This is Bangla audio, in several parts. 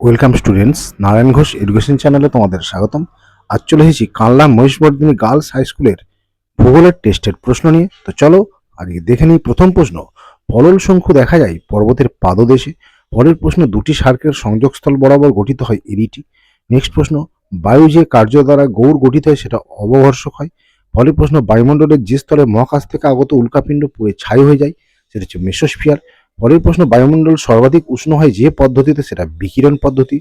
Welcome students, Narayan Ghosh education চ্যানেলে তোমাদের স্বাগতম। আজ চলে এসেছি কানলা মহিষবর্ধিনী গার্লস হাই স্কুলের ভূগোলের টেস্টের প্রশ্ন নিয়ে। তো চলো, আজকে দেখে নিই প্রথম প্রশ্ন। পলল শঙ্কু দেখা যায় পর্বতের পাদদেশে। পরের প্রশ্ন, দুটি সার্কের সংযোগস্থল বরাবর গঠিত হয় এরিটি। নেক্সট প্রশ্ন, বায়ু যে কার্য দ্বারা গৌর গঠিত হয় সেটা অবঘর্ষক হয়। পরের প্রশ্ন, বায়ুমণ্ডলের যে স্তরে মহাকাশ থেকে আগত উল্কাপিণ্ড পুড়ে ছাই হয়ে যায়, সেটা হচ্ছে মেসোস্ফিয়ার। পরের প্রশ্ন বায়ুমণ্ডল সর্বাধিক উষ্ণ হয় যে পদ্ধতিতে সেটা বিকিরণ পদ্ধতি।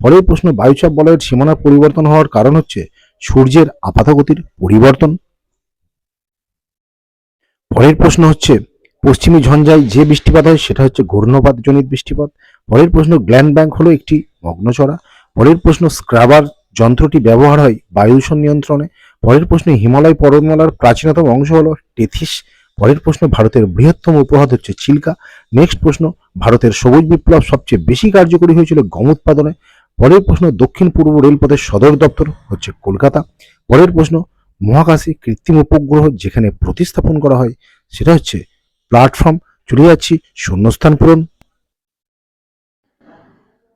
পরের প্রশ্ন বায়ুচাপ বলয়ের সীমানা পরিবর্তন হওয়ার কারণ হচ্ছে সূর্যের আপাতগতির পরিবর্তন। পরের প্রশ্ন হচ্ছে, পশ্চিমী ঝঞ্ঝায় যে বৃষ্টিপাত হয় সেটা হচ্ছে ঘূর্ণপাত জনিত বৃষ্টিপাত। পরের প্রশ্ন গ্ল্যান্ড ব্যাংক হলো একটি মগ্নচড়া। পরের প্রশ্ন স্ক্রাবার যন্ত্রটি ব্যবহার হয় বায়ুদূষণ নিয়ন্ত্রণে। পরের প্রশ্ন হিমালয় পর্বতমালার প্রাচীনতম অংশ হলো টেথিস পরের প্রশ্ন, ভারতের বৃহত্তম উপহ্রদ হচ্ছে চিল্কা। নেক্সট প্রশ্ন, ভারতের সবুজ বিপ্লব সবচেয়ে বেশি কার্যকরী হয়েছিল গম উৎপাদনে। পরের প্রশ্ন, দক্ষিণ পূর্ব রেলপথের সদর দপ্তর হচ্ছে কলকাতা। পরের প্রশ্ন, মহাকাশে কৃত্রিম উপগ্রহ যেখানে প্রতিস্থাপন করা হয়, সেটা হচ্ছে প্ল্যাটফর্ম। চলে যাচ্ছি, শূন্যস্থান পূরণ।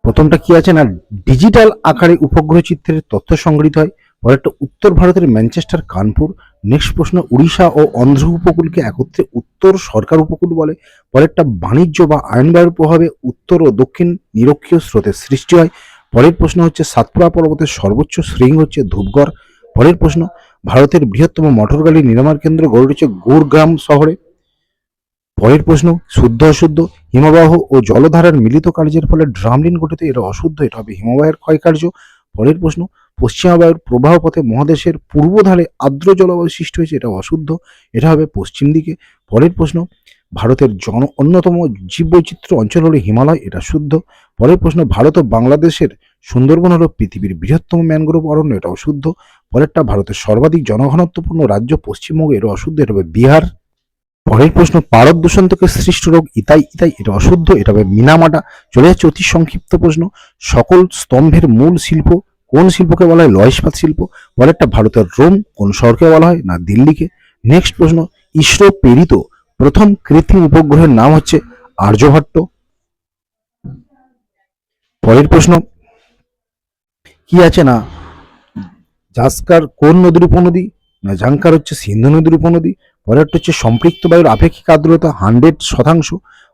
প্রথমটা কি আছে না? ডিজিটাল আকারে উপগ্রহ চিত্রের তথ্য সংগৃহীত হয়। পরেরটা, উত্তর ভারতের ম্যানচেস্টার, কানপুর। নেক্সট প্রশ্ন, উড়িষ্যা ও অন্ধ্র উপকূলকে একত্রে উত্তর সরকার উপকূল বলে। পরেরটা, বাণিজ্য বা আইনবায়ুর প্রভাবে উত্তর ও দক্ষিণ নিরক্ষীয় স্রোতের সৃষ্টি হয়। পরের প্রশ্ন হচ্ছে, সাতপুরা পর্বতের সর্বোচ্চ শৃঙ্গ হচ্ছে ধূপগড়। পরের প্রশ্ন, ভারতের বৃহত্তম মোটর গাড়ি নির্মাণ কেন্দ্র গড়ে উঠেছে গুরগ্রাম শহরে। পরের প্রশ্ন, শুদ্ধ অশুদ্ধ, হিমবাহ ও জলধারার মিলিত কার্যের ফলে ড্রামলিন গঠিত এটা অশুদ্ধ এটা হবে হিমবাহের ক্ষয়কার্য। পরের প্রশ্ন, পশ্চিমা বায়ুর প্রবাহ পথে মহাদেশের পূর্ব ধারে আর্দ্র জলবায়ু সৃষ্টি হয়েছে এটা অশুদ্ধ। এটা হবে পশ্চিম দিকে। পরের প্রশ্ন, ভারতের জন অন্যতম জীববৈচিত্র্য অঞ্চল হলো হিমালয়, এটা শুদ্ধ। পরের প্রশ্ন, ভারত ও বাংলাদেশের সুন্দরবন হলো পৃথিবীর বৃহত্তম ম্যানগ্রোভ অরণ্য এটা অশুদ্ধ পরেরটা, ভারতের সর্বাধিক জনঘনত্বপূর্ণ রাজ্য পশ্চিমবঙ্গ এটা অশুদ্ধ, এটা হবে বিহার। পরের প্রশ্ন, পারদ দূষণ থেকে সৃষ্ট রোগ ইতাই ইতাই, এটা অশুদ্ধ, এটা হবে মিনামাটা। চলে যাচ্ছে অতি সংক্ষিপ্ত প্রশ্ন, সকল স্তম্ভের মূল শিল্প কোন শিল্পকে বলা হয় লয় ইস্পাত শিল্প পরেরটা ভারতের রোম, কোন শহরকে বলা হয়? না, দিল্লিকে। নেক্সট প্রশ্ন, ইসরো প্রেরিত প্রথম কৃত্রিম উপগ্রহের নাম হচ্ছে আর্যভট্ট। পরের প্রশ্ন, কি আছে না জাস্কার কোন নদীর উপনদী? না জাঙ্কার হচ্ছে সিন্ধু নদীর উপনদী। পরেরটা হচ্ছে সম্পৃক্ত বায়ুর আপেক্ষিক আর্দ্রতা হান্ড্রেড শতাংশ।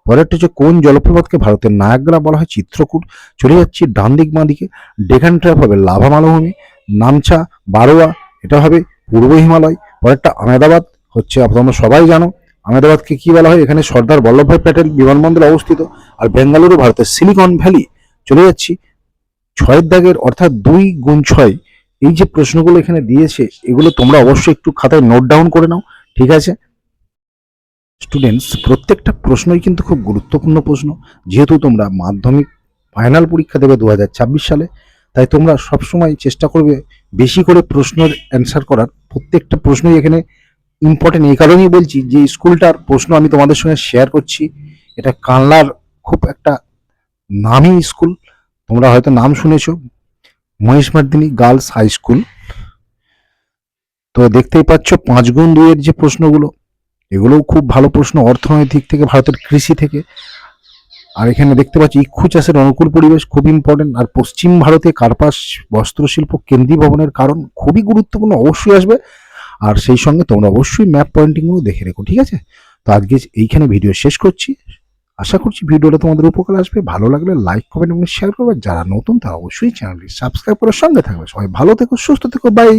পরেরটা হচ্ছে কোন জলপ্রপাতকে ভারতের নায়াগ্রা বলা হয়? চিত্রকূট। চলে যাচ্ছি ডান দিক বাঁ দিকে ডেকান ট্র্যাপ হবে লাভা মালভূমি, নামছা, বারোয়া, এটা হবে পূর্ব হিমালয়। পরেরটা আমেদাবাদ, হচ্ছে তোমরা সবাই জানো, আমেদাবাদকে কি বলা হয়? এখানে সর্দার বল্লভভাই প্যাটেল বিমানবন্দর অবস্থিত, আর বেঙ্গালুরু, ভারতের সিলিকন ভ্যালি। চলে যাচ্ছি ছয়ের দাগের, অর্থাৎ দুই গুণ ছয়। এই যে প্রশ্নগুলো এখানে দিয়েছে, এগুলো তোমরা অবশ্যই একটু খাতায় নোট ডাউন করে নাও, ঠিক আছে? স্টুডেন্টস প্রত্যেকটা প্রশ্নই কিন্তু খুব গুরুত্বপূর্ণ প্রশ্ন। যেহেতু তোমরা মাধ্যমিক ফাইনাল পরীক্ষা দেবে দু হাজার ছাব্বিশ সালে, তাই তোমরা সবসময় চেষ্টা করবে বেশি করে প্রশ্নের অ্যান্সার করার। প্রত্যেকটা প্রশ্নই এখানে ইম্পর্টেন্ট এই কারণেই বলছি যে স্কুলটার প্রশ্ন আমি তোমাদের সঙ্গে শেয়ার করছি। এটা কানলার খুব একটা নামি স্কুল। তোমরা হয়তো নাম শুনেছো মহেশমার্দিনী গার্লস হাই স্কুল তো দেখতেই পাচ্ছ, পাঁচ গুণ দুইয়ের যে প্রশ্নগুলো এগুলোও খুব ভালো প্রশ্ন অর্থনৈতিক থেকে, ভারতের কৃষি থেকে। আর এখানে দেখতে পাচ্ছি, ইক্ষু চাষের অনুকূল পরিবেশ খুব ইম্পর্টেন্ট আর পশ্চিম ভারতে কার্পাস, বস্ত্রশিল্প, কেন্দ্রীয় ভবনের কারণ খুবই গুরুত্বপূর্ণ, অবশ্যই আসবে। আর সেই সঙ্গে তোমরা অবশ্যই ম্যাপ পয়েন্টিংও দেখে রেখো, ঠিক আছে? তো আজকে এইখানে ভিডিও শেষ করছি। আশা করছি ভিডিওটা তোমাদের উপকার আসবে। ভালো লাগলে লাইক কমেন্ট এবং শেয়ার করবে। যারা নতুন, তারা অবশ্যই চ্যানেলটি সাবস্ক্রাইব করার সঙ্গে থাকবে। সবাই ভালো থেকো, সুস্থ থেকো বাই